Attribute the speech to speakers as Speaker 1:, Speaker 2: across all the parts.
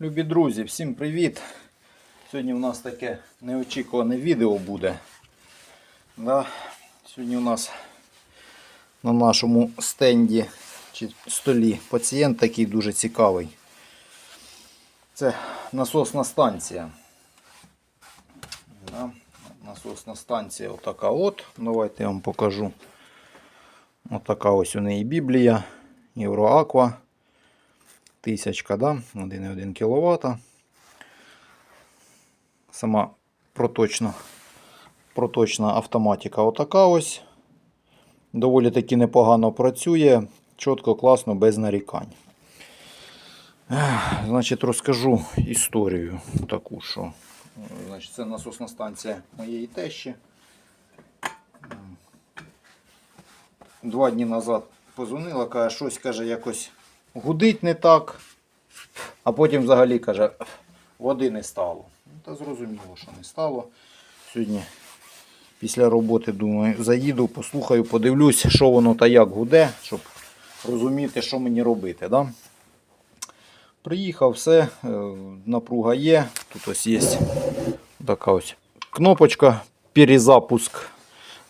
Speaker 1: Любі друзі, всім привіт! Сьогодні у нас таке неочікуване відео буде. Да? Сьогодні у нас на нашому стенді чи столі пацієнт такий дуже цікавий. Це насосна станція. Да? Насосна станція отака от. Давайте я вам покажу. Отака ось у неї біблія. Євроаква. Тисячка, да? 1,1 кВт. Сама проточна, проточна автоматика отака ось. Доволі таки непогано працює. Чітко, класно, без нарікань. Значить, розкажу історію таку, що е, значить, це насосна станція моєї тещі. Два дні назад позвонила, каже, щось каже, якось гудить не так. А потім взагалі каже, води не стало. Ну, Та зрозуміло, що не стало. Сьогодні після роботи думаю, заїду, послухаю, подивлюсь, що воно та як гуде, щоб розуміти, що мені робити. Да? Приїхав, все, е, напруга є. Тут ось є така ось кнопочка, перезапуск.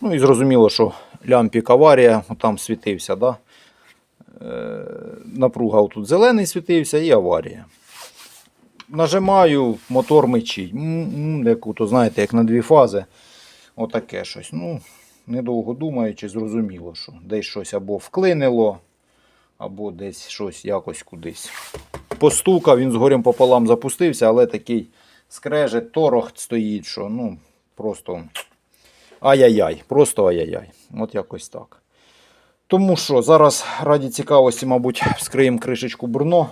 Speaker 1: Ну і зрозуміло, що лямпік аварія, там світився. Да? Е, Напруга тут зелений світився і аварія. Нажимаю, мотор мечить. М, м, Яку, то знаєте, як на дві фази. Отаке щось. Ну, недовго думаючи, зрозуміло, що десь щось або вклинило, або десь щось якось кудись. Постукав, він згорем пополам запустився, але такий скрежет, торохт стоїть, що ну, просто ай-яй-яй, просто ай-яй-яй. От якось так. Тому що зараз раді цікавості, мабуть, вскриємо кришечку бурно.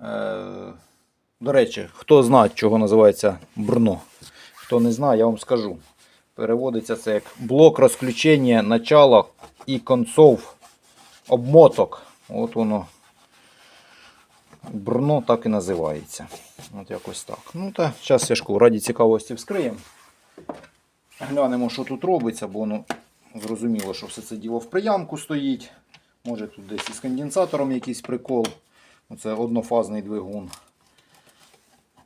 Speaker 1: Е, до речі, хто знає, чого називається бурно. Хто не знає, я вам скажу. Переводиться це як блок розключення начала і концов обмоток. От воно. Бурно так і називається. От якось так. Ну та зараз я кажу, раді цікавості вскриємо. Глянемо, що тут робиться, бо воно зрозуміло, що все це діло в приямку стоїть. Може тут десь із конденсатором якийсь прикол. Оце однофазний двигун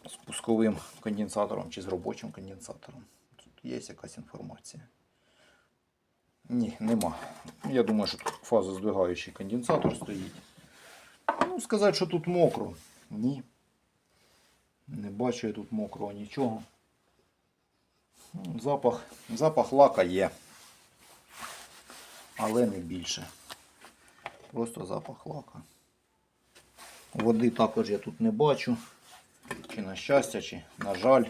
Speaker 1: з пусковим конденсатором чи з робочим конденсатором. Тут є якась інформація. Ні, нема. Я думаю, що тут фазоздвигаючий конденсатор стоїть. Ну, сказати, що тут мокро. Ні. Не бачу я тут мокрого нічого. Ну, Запах, запах лака є. Але не більше. Просто запах лака. Води також я тут не бачу. Чи на щастя, чи на жаль.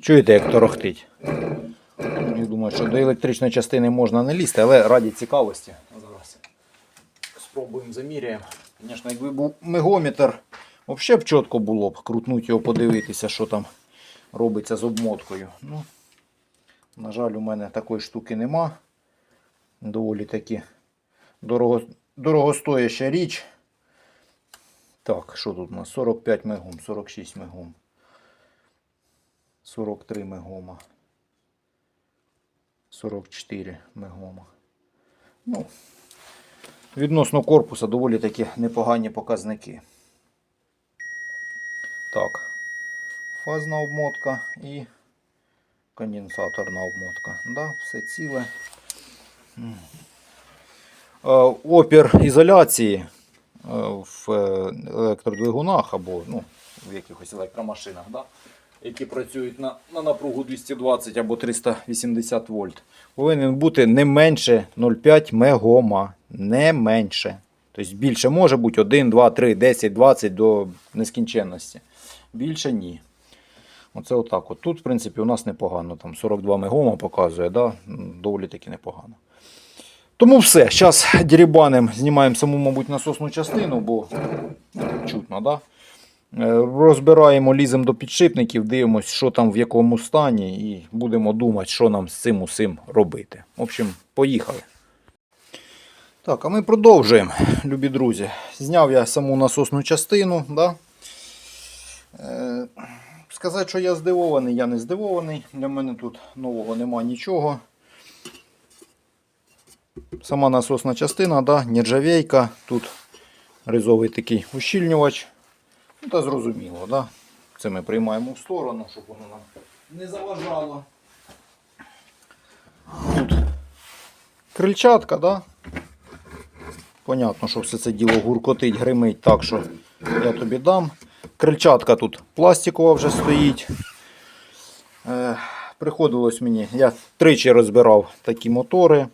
Speaker 1: Чуєте, як торохтить? Я думаю, що до електричної частини можна не лізти, але раді цікавості. Зараз спробуємо заміряємо. Звісно, якби був мегометр, взагалі б чітко було б крутнути його, подивитися, що там робиться з обмоткою. Ну, на жаль, у мене такої штуки нема. Доволі таки дорого, дорогостояща річ. Так, що тут у нас? 45 мегом, 46 мегом. 43 мегома. 44 мегома. Ну, відносно корпуса доволі таки непогані показники. Так, фазна обмотка і конденсаторна обмотка. Да, все ціле. Е, Опір ізоляції е, в е, електродвигунах або ну, в якихось електромашинах, да, які працюють на, на напругу 220 або 380 вольт, повинен бути не менше 0,5 мегома. Не менше. Тобто більше може бути 1, 2, 3, 10, 20 до нескінченності. Більше ні. Оце отак. От. Тут, в принципі, у нас непогано. Там 42 мегома показує, да? Доволі таки непогано. Тому все. Зараз дерибаним знімаємо саму, мабуть, насосну частину, бо чутно, да? Е, Розбираємо, ліземо до підшипників, дивимося, що там в якому стані, і будемо думати, що нам з цим усім робити. В общем, поїхали. Так, а ми продовжуємо, любі друзі. Зняв я саму насосну частину. Да? Е, Сказати, що я здивований, я не здивований. Для мене тут нового нема нічого. Сама насосна частина, да, нержавейка. Тут ризовий такий ущільнювач. Ну, та зрозуміло, да? Це ми приймаємо в сторону, щоб воно нам не заважало. Тут крильчатка, да? Понятно, що все це діло гуркотить, гримить, так що я тобі дам. Крильчатка тут пластикова вже стоїть. Е, приходилось мені, я тричі розбирав такі мотори.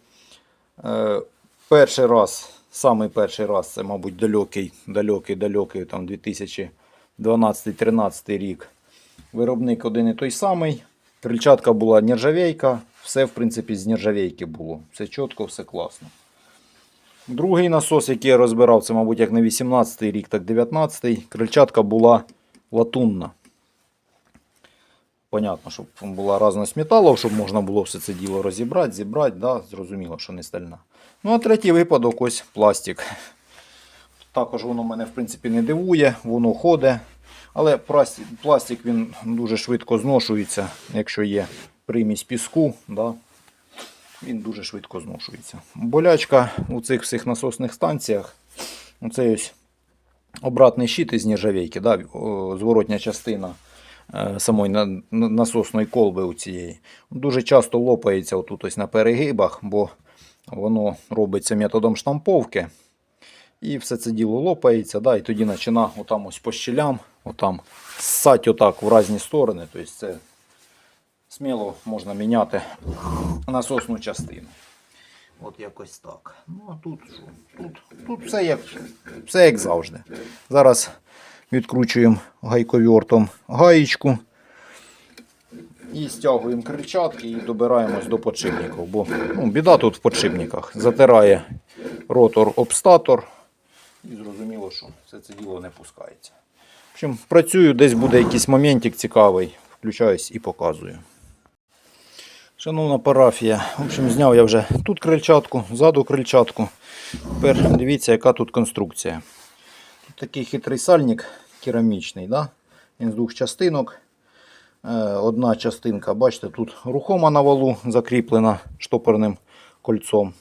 Speaker 1: Е, перший раз, самий перший раз, це, мабуть, далекий, далекий, далекий, там 2012-13 рік. Виробник один і той самий. Крильчатка була нержавейка, все, в принципі, з нержавейки було. Все чітко, все класно. Другий насос, який я розбирав, це, мабуть, як на 18 рік, так 19 Крильчатка була латунна. Понятно, щоб була разність металів, щоб можна було все це діло розібрати, зібрати, да, зрозуміло, що не стальна. Ну, а третій випадок ось пластик. Також воно мене в принципі не дивує, воно ходить. Але пластик, він дуже швидко зношується, якщо є примість піску. Да, він дуже швидко зношується. Болячка у цих всіх насосних станціях. Оцей ось обратний щит із нержавейки, да, зворотня частина е, самої на- на- насосної колби у цієї. Дуже часто лопається отут ось на перегибах, бо воно робиться методом штамповки. І все це діло лопається, да, і тоді почина отам ось по щелям, отам ссать отак в різні сторони. Тобто це сміло можна міняти насосну частину. От якось так. Ну а тут? Тут, тут все, як, все як завжди. Зараз відкручуємо гайковертом гаєчку. І стягуємо крильчатки і добираємось до подшипників. Бо ну, біда тут в подшипниках. Затирає ротор об статор. І зрозуміло, що все це діло не пускається. В общем, працюю, десь буде якийсь моментик цікавий. Включаюсь і показую. Шановна парафія, в общем, зняв я вже тут крильчатку, ззаду крильчатку. Тепер дивіться, яка тут конструкція. Тут такий хитрий сальник керамічний. Да? Він з двох частинок. Е, Одна частинка, бачите, тут рухома на валу закріплена штопорним кольцом.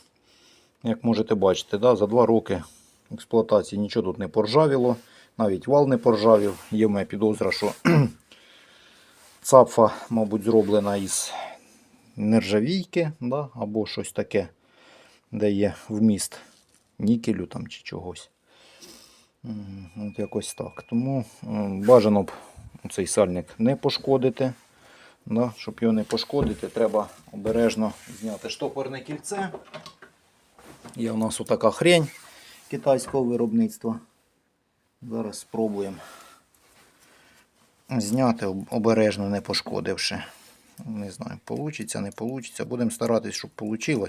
Speaker 1: Як можете бачити, да, за два роки експлуатації нічого тут не поржавіло. Навіть вал не поржавів. Є в підозра, що цапфа, мабуть, зроблена із нержавійки, да, або щось таке, де є вміст нікелю там, чи чогось. От якось так. Тому бажано б цей сальник не пошкодити. Да, щоб його не пошкодити, треба обережно зняти штопорне кільце. Є у нас отака хрень китайського виробництва. Зараз спробуємо зняти обережно, не пошкодивши. Не знаю, вийде, не вийде. Будемо старатись, щоб вийшло.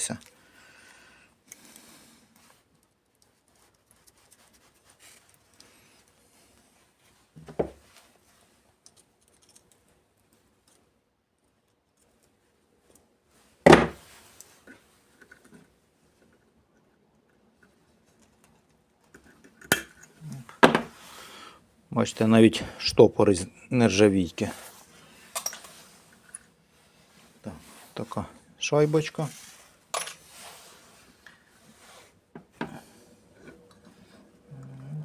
Speaker 1: Бачите, навіть штопори з нержавійки. Так, така шайбочка.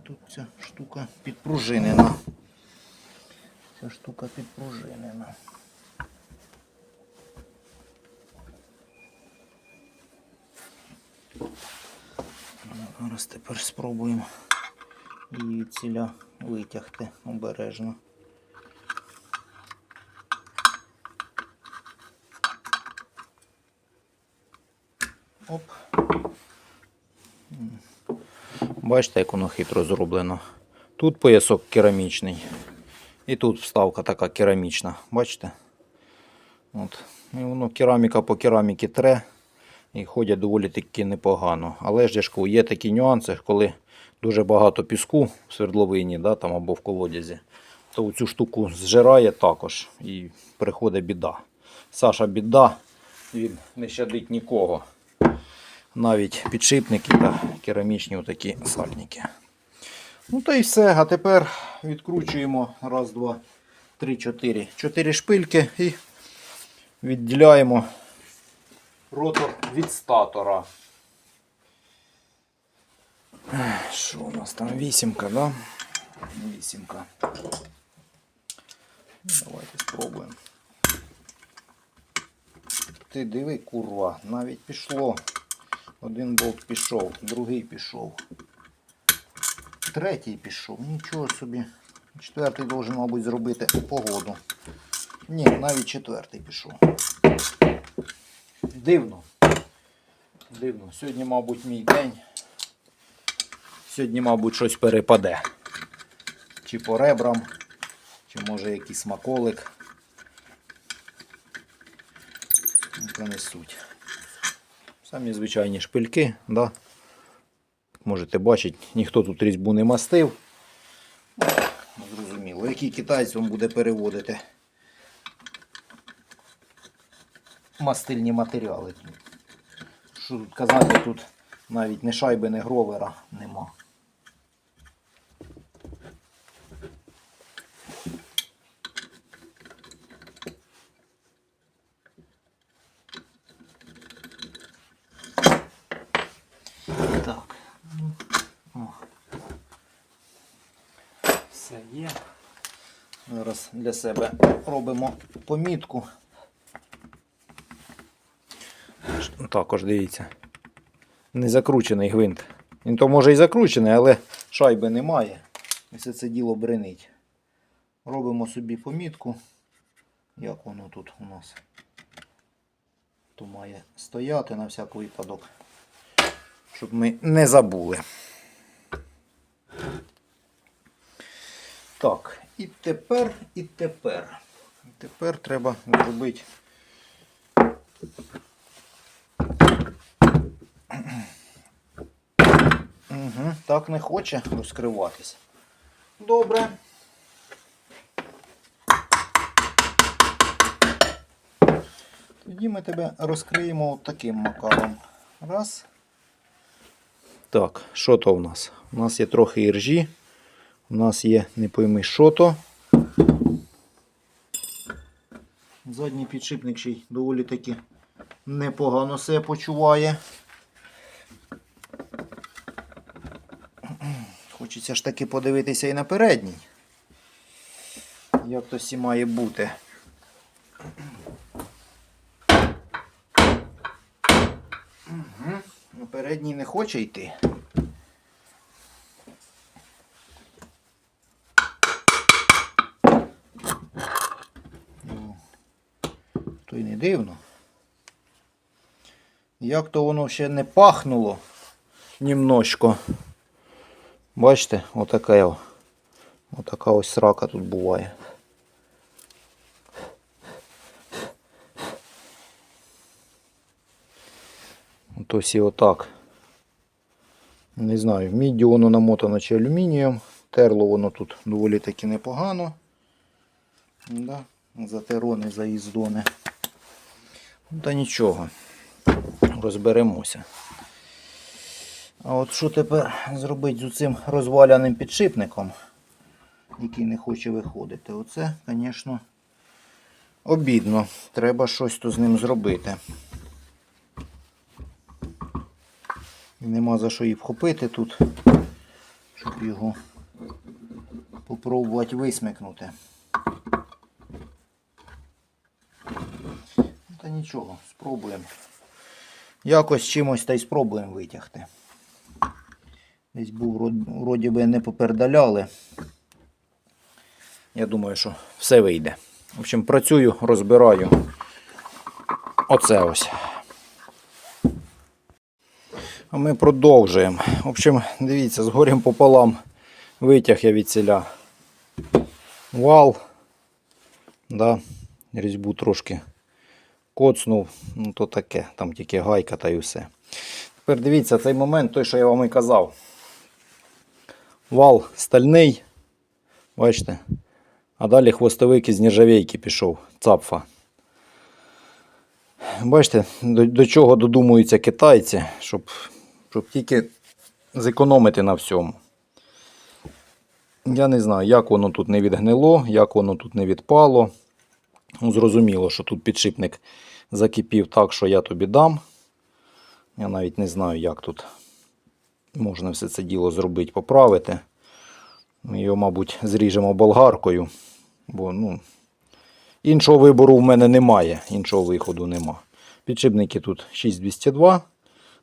Speaker 1: Тут ця штука підпружинена. Ця штука підпружинена. Ну, Зараз тепер спробуємо її ціля витягти обережно. Оп. Бачите, як воно хитро зроблено. Тут поясок керамічний. І тут вставка така керамічна. Бачите? От. І воно кераміка по кераміки тре. І ходять доволі таки непогано. Але ж я є такі нюанси, коли дуже багато піску в свердловині да, там, або в колодязі, то цю штуку зжирає також і приходить біда. Саша біда, він не щадить нікого. Навіть підшипники та керамічні отакі сальники. Ну та й все. А тепер відкручуємо раз, два, 3-4. 4 шпильки і відділяємо ротор від статора. Що у нас там? Вісімка, да? Вісімка. Давайте спробуємо. Ти диви, курва, навіть пішло. Один болт пішов, другий пішов. Третій пішов. Нічого собі. Четвертий должен, мабуть, зробити погоду. Ні, навіть четвертий пішов. Дивно. Дивно. Сьогодні, мабуть, мій день. Сьогодні, мабуть, щось перепаде. Чи по ребрам, чи може якийсь смаколик. Ну, Принесуть. Самі звичайні шпильки, да? Можете бачити, ніхто тут різьбу не мастив. Ну, Зрозуміло, який китайць вам буде переводити мастильні матеріали. Що тут казати, тут навіть не шайби, не гровера нема. Так. О. Все є. Зараз для себе робимо помітку. Також дивіться. Не закручений гвинт. Він то може і закручений, але шайби немає. І все це діло бренить. Робимо собі помітку. Як воно тут у нас. То має стояти на всяк випадок. Щоб ми не забули. Так, і тепер, і тепер. І тепер треба зробити. Угу, так не хоче розкриватись. Добре. Тоді ми тебе розкриємо от таким макаром. Раз. Так, що то в нас? У нас є трохи іржі. У нас є, не пойми, що то. Задній підшипник ще й доволі таки непогано себе почуває. Хочеться ж таки подивитися і на передній. Як то сі має бути. Угу. На передній не хоче йти. Ну, То й не дивно. Як то воно ще не пахнуло німножко. Бачите, отака, отака ось срака тут буває. Ось і отак. Не знаю, міддю воно намотано чи алюмінієм. Терло воно тут доволі таки непогано. Да. Затерони, заїздони. Ну, Та нічого. Розберемося. А от що тепер зробити з цим розваляним підшипником, який не хоче виходити? Оце, звісно, обідно. Треба щось то з ним зробити. І нема за що її вхопити тут, щоб його попробувати висмикнути. Ну, Та нічого, спробуємо. Якось чимось та й спробуємо витягти. Десь був вроді би не попередаляли. Я думаю, що все вийде. В общем, працюю, розбираю. Оце ось. А ми продовжуємо. В общем, дивіться, з горем пополам витяг я від селя вал. Да, різьбу трошки коцнув. Ну то таке, там тільки гайка та й все. Тепер дивіться цей момент, той, що я вам і казав. Вал стальний. Бачите? А далі хвостовик із нержавейки пішов. Цапфа. Бачите, до, до чого додумуються китайці, щоб, щоб тільки зекономити на всьому. Я не знаю, як воно тут не відгнило, як воно тут не відпало. Ну, Зрозуміло, що тут підшипник закипів так, що я тобі дам. Я навіть не знаю, як тут можна все це діло зробити, поправити. Ми його, мабуть, зріжемо болгаркою, бо ну, іншого вибору в мене немає, іншого виходу нема. Підшипники тут 6202.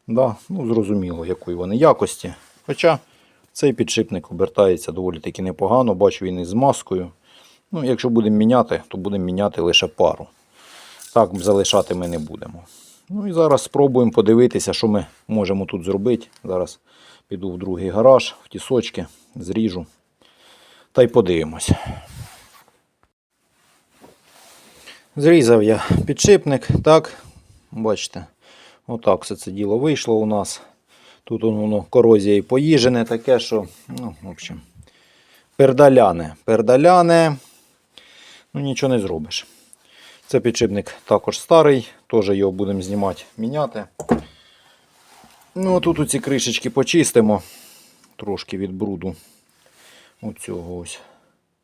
Speaker 1: Да, ну, зрозуміло, якої вони якості. Хоча цей підшипник обертається доволі таки непогано, бачу він із маскою. Ну, якщо будемо міняти, то будемо міняти лише пару. Так залишати ми не будемо. Ну і зараз спробуємо подивитися, що ми можемо тут зробити. Зараз піду в другий гараж, в тісочки, зріжу. Та й подивимось. Зрізав я підшипник, так, бачите, отак все це діло вийшло у нас. Тут воно корозія і поїжене таке, що, ну, в общем, пердаляне. Пердаляне, ну нічого не зробиш. Це підшипник також старий, теж його будемо знімати, міняти. Ну, а тут оці кришечки почистимо трошки від бруду. Оцього ось.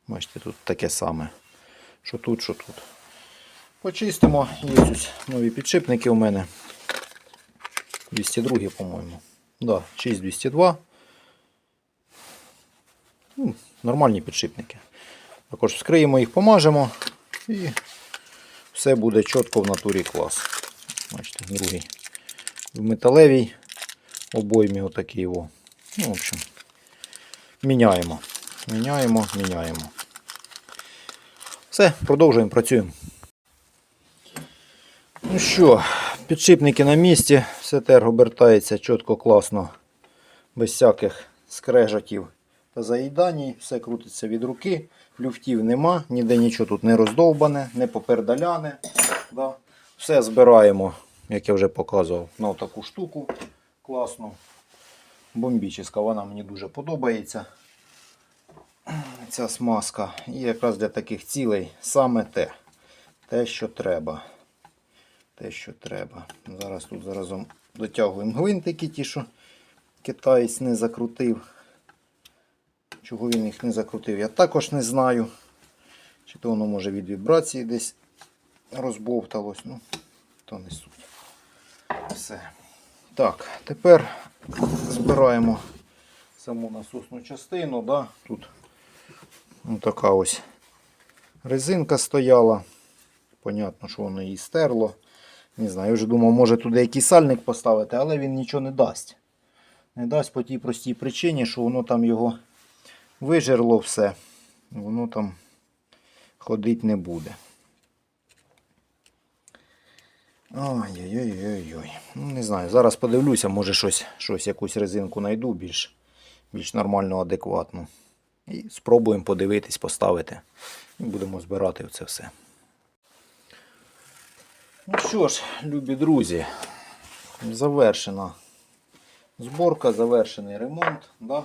Speaker 1: Бачите, тут таке саме. Що тут, що тут. Почистимо. Є ось нові підшипники у мене. 202, по-моєму. Да, 6202. Ну, нормальні підшипники. Також вскриємо їх, помажемо і все буде чітко в натурі клас. Бачите, другий. В металевій обоймі отакий його. Ну, в общем, міняємо. Міняємо, міняємо. Все, продовжуємо, працюємо. Ну що, підшипники на місці, все тер обертається чітко, класно, без всяких скрежетів та заїданій, все крутиться від руки, люфтів нема, ніде нічого тут не роздовбане, не попердаляне. Да. Все збираємо, як я вже показував, на таку штуку класну. Бомбічна, вона мені дуже подобається. Ця смазка. І якраз для таких цілей саме те. Те, що треба. Те, що треба. Зараз тут заразом дотягуємо гвинтики, ті, що китаєць не закрутив. Чого він їх не закрутив, я також не знаю. Чи то воно може від вібрації десь розбовталось. Ну, то не суть. Все. Так, тепер збираємо саму насосну частину. Да? Тут ну, така ось резинка стояла. Понятно, що воно її стерло. Не знаю, я вже думав, може туди якийсь сальник поставити, але він нічого не дасть. Не дасть по тій простій причині, що воно там його вижерло все. Воно там ходити не буде. Ой-ой-ой-ой. Ну, не знаю. Зараз подивлюся, може щось, щось якусь резинку знайду більш, більш нормально, адекватну. І спробуємо подивитись, поставити. І будемо збирати це все. Ну що ж, любі друзі, завершена зборка, завершений ремонт да,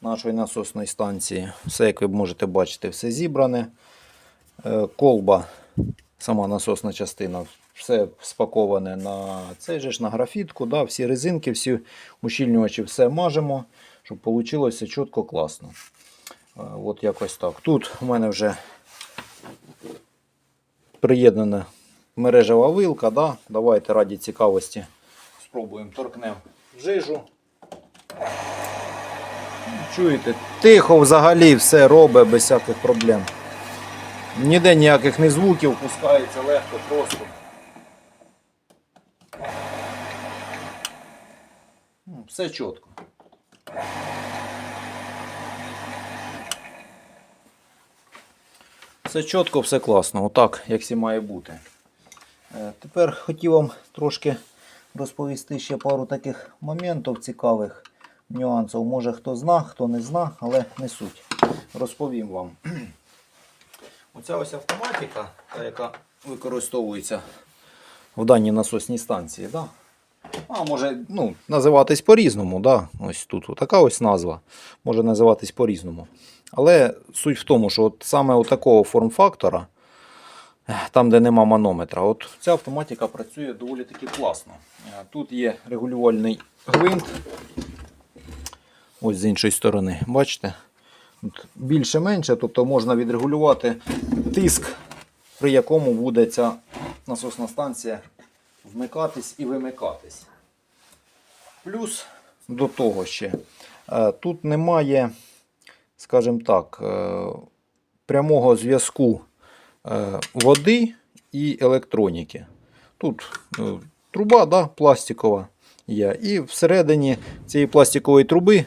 Speaker 1: нашої насосної станції. Все, як ви можете бачити, все зібране. Е, Колба, сама насосна частина, все спаковане на цей же ж на графітку. Да, всі резинки, всі ущільнювачі, все мажемо, щоб вийшло чітко класно. Е, От якось так. Тут у мене вже приєднана мережева вилка. Да? Давайте раді цікавості спробуємо торкнемо жижу. Чуєте, тихо взагалі все робить без всяких проблем. Ніде ніяких не звуків, пускається легко, просто. Все чітко. Все чітко, все класно. Отак, як всі має бути. Е, Тепер хотів вам трошки розповісти ще пару таких моментів цікавих нюансів. Може хто зна, хто не зна, але не суть. Розповім вам. Оця ось автоматика, та, яка використовується в даній насосній станції. Да? А може ну, називатись по-різному. Да? Ось тут така ось назва. Може називатись по-різному. Але суть в тому, що от саме у такого форм-фактора, там, де нема манометра, от ця автоматика працює доволі таки класно. Е, Тут є регулювальний гвинт. Ось з іншої сторони, бачите? Більше-менше, тобто можна відрегулювати тиск, при якому буде ця насосна станція вмикатись і вимикатись. Плюс до того ще, е, тут немає, скажімо так, е, прямого зв'язку е, води і електроніки. Тут труба да, пластикова є. І всередині цієї пластикової труби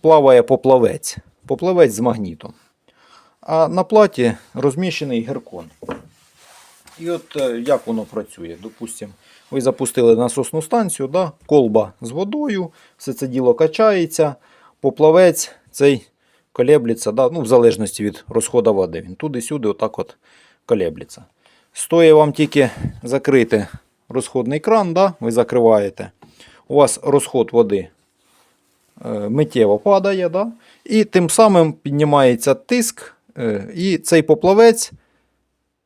Speaker 1: плаває поплавець. Поплавець з магнітом. А на платі розміщений геркон. І от е, як воно працює? Допустимо, ви запустили насосну станцію, да? колба з водою, все це діло качається, поплавець цей колеблеться, да? ну, в залежності від розходу води. Він туди-сюди отак от колеблеться. Стоїть вам тільки закрити розходний кран, да? ви закриваєте. У вас розход води е, миттєво падає, да? і тим самим піднімається тиск, е, і цей поплавець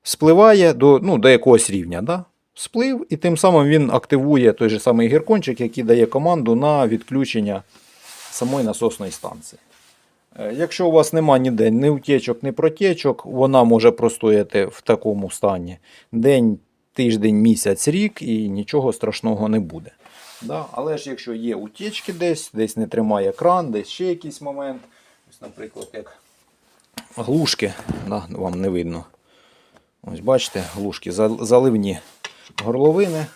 Speaker 1: спливає до, ну, до якогось рівня. Да? Сплив, і тим самим він активує той же самий гіркончик, який дає команду на відключення самої насосної станції. Е, Якщо у вас нема ніде ні утечок, ні протечок, вона може простояти в такому стані день, тиждень, місяць, рік і нічого страшного не буде. Да? Але ж якщо є утечки десь, десь не тримає кран, десь ще якийсь момент, ось, наприклад, як глушки, да, вам не видно. Ось бачите, глушки заливні горловини.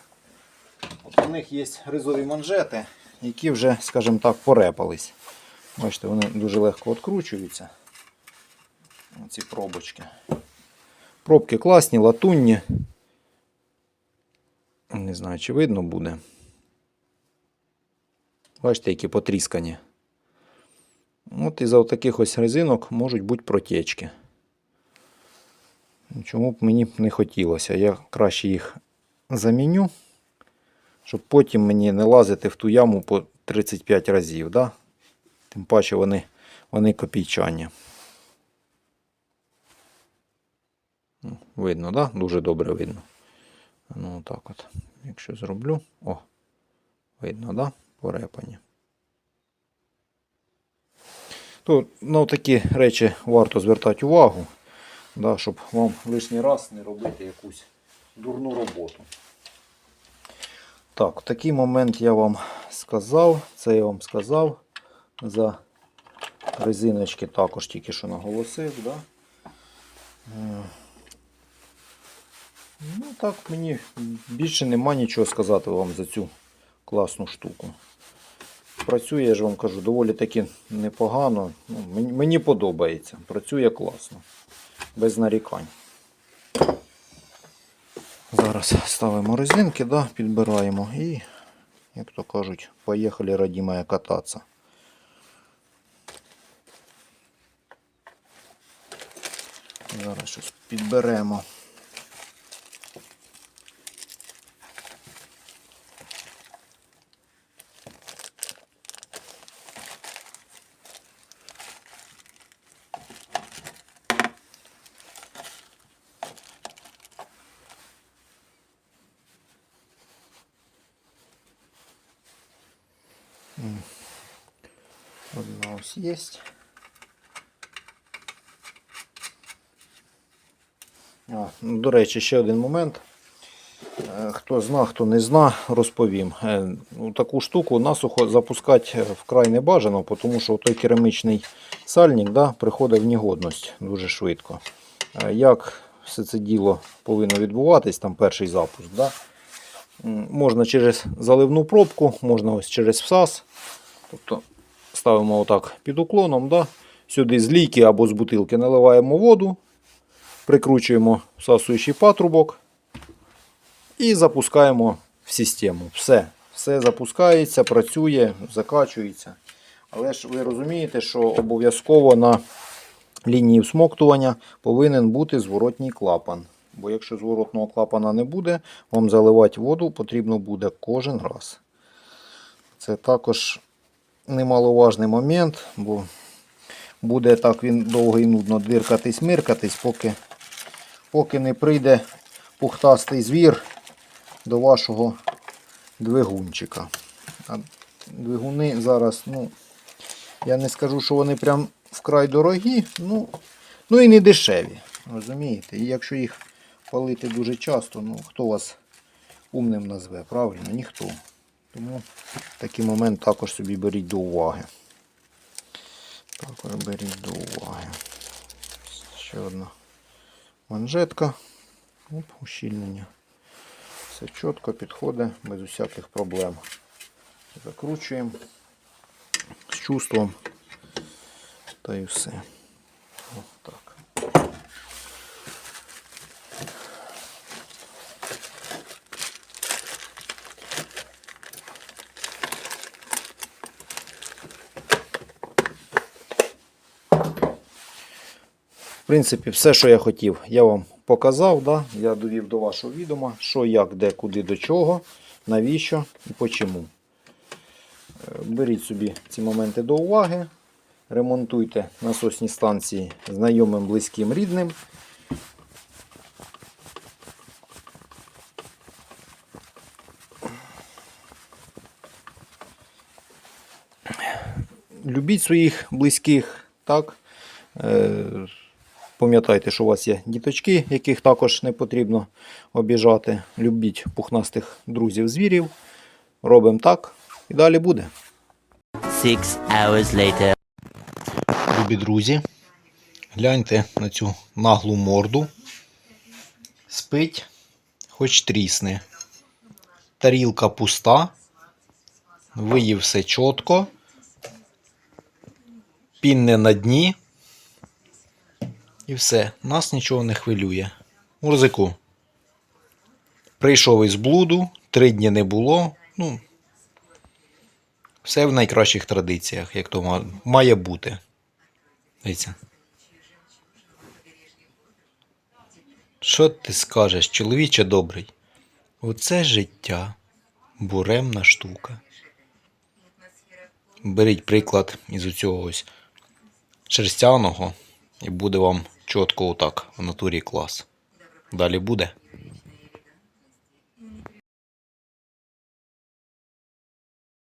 Speaker 1: От у них є ризові манжети, які вже, скажімо так, порепались. Бачите, вони дуже легко відкручуються. Ці пробочки. Пробки класні, латунні. Не знаю, чи видно буде. Бачите, які потріскані. От із-за таких ось резинок можуть бути протечки. Чому б мені б не хотілося. Я краще їх заміню, щоб потім мені не лазити в ту яму по 35 разів. Да? Тим паче вони, вони копійчані. Ну, Видно, да? Дуже добре видно. Ну, так от. Якщо зроблю. О, видно, да? Порепані. То на такі речі варто звертати увагу, да, щоб вам лишній раз не робити якусь дурну роботу. Так, такий момент я вам сказав. Це я вам сказав. За резиночки також тільки що наголосив. Да? Е, Ну так, мені більше нема нічого сказати вам за цю класну штуку. Працює, я ж вам кажу, доволі таки непогано. Ну, мені, мені подобається. Працює класно. Без нарікань. Зараз ставимо резинки, да, підбираємо і, як то кажуть, поїхали, радімая, кататися. Зараз щось підберемо. Ось. А, ну, до речі, ще один момент. Е, Хто зна, хто не зна, розповім. Е, ну, Таку штуку насухо запускати вкрай не бажано, тому що той керамічний сальник да, приходить в негодність дуже швидко. Е, Як все це діло повинно відбуватись, там перший запуск. Да? Можна через заливну пробку, можна ось через всас. Тобто ставимо отак під уклоном. Да? Сюди з лійки або з бутилки наливаємо воду, прикручуємо всасуючий патрубок і запускаємо в систему. Все. Все запускається, працює, закачується. Але ж ви розумієте, що обов'язково на лінії всмоктування повинен бути зворотній клапан. Бо якщо зворотного клапана не буде, вам заливати воду потрібно буде кожен раз. Це також немаловажний момент, бо буде так він довго і нудно двіркатись, миркатись, поки, поки не прийде пухтастий звір до вашого двигунчика. А двигуни зараз, ну, я не скажу, що вони прям вкрай дорогі, ну, ну і не дешеві. Розумієте? І якщо їх палити дуже часто, ну хто вас умним назве, правильно? Ніхто. Тому такий момент також собі беріть до уваги. Також беріть до уваги. Ще одна манжетка. Оп, ущільнення. Все чітко підходить без усяких проблем. Закручуємо з чувством. Та й все. Ось так. В принципі, все, що я хотів, я вам показав. Да? Я довів до вашого відома, що, як, де, куди, до чого, навіщо і по чому. Е, Беріть собі ці моменти до уваги. Ремонтуйте насосні станції знайомим, близьким, рідним. Любіть своїх близьких, так? Пам'ятайте, що у вас є діточки, яких також не потрібно обіжати. Любіть пухнастих друзів звірів. Робимо так і далі буде.
Speaker 2: Six hours later.
Speaker 1: Любі друзі, гляньте на цю наглу морду. Спить, хоч трісне. Тарілка пуста. Виїв все чітко. Пінне на дні. І все, нас нічого не хвилює. Мурзику. Прийшов із блуду, три дні не було. Ну, все в найкращих традиціях, як то має бути. Дивіться. Що ти скажеш, чоловіче добрий? Оце життя. Буремна штука. Беріть приклад із цього ось шерстяного, і буде вам чітко отак в натурі клас. Далі буде.